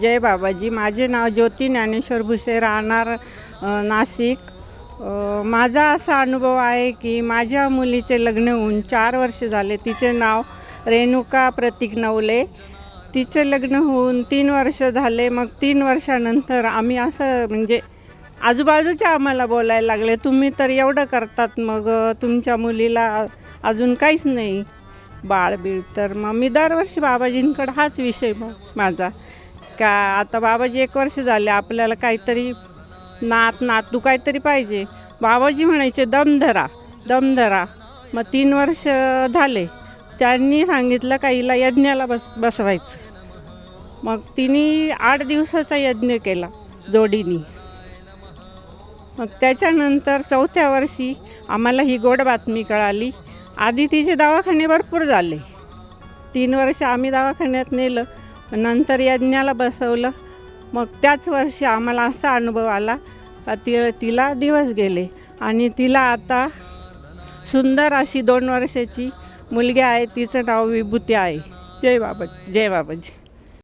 जय बाबाजी. माझे नाव ज्योती ज्ञानेश्वर भुसे राहणार नाशिक. माझा असा अनुभव आहे की माझ्या मुलीचे लग्न होऊन चार वर्ष झाले. तिचे नाव रेणुका प्रतीक नवले. तिचे लग्न होऊन तीन वर्ष झाले. मग तीन वर्षानंतर आम्ही असं म्हणजे आजूबाजूच्या आम्हाला बोलायला लागले. तुम्ही तर एवढं करतात मग तुमच्या मुलीला अजून काहीच नाही. बाळ बीळ. तर मग मी दरवर्षी बाबाजींकडं हाच विषय मग माझा. का आता बाबाजी एक वर्ष झाले आपल्याला काहीतरी नात नातू काहीतरी पाहिजे. बाबाजी म्हणायचे दम धरा दम धरा. मग तीन वर्ष झाले. त्यांनी सांगितलं का हिला यज्ञाला बस बसवायचं. मग तिने आठ दिवसाचा यज्ञ केला जोडीनी. मग त्याच्यानंतर चौथ्या वर्षी आम्हाला ही गोड बातमी कळाली. आधी तिचे दवाखाने भरपूर झाले. तीन वर्ष आम्ही दवाखान्यात नेलं. नंतर यज्ञाला बसवलं. मग त्याच वर्षी आम्हाला असा अनुभव आला का ति तिला दिवस गेले. आणि तिला आता सुंदर अशी दोन वर्षाची मुलगी आहे. तिचं नाव विभूती आहे. जय बाबा जय बाबाजी.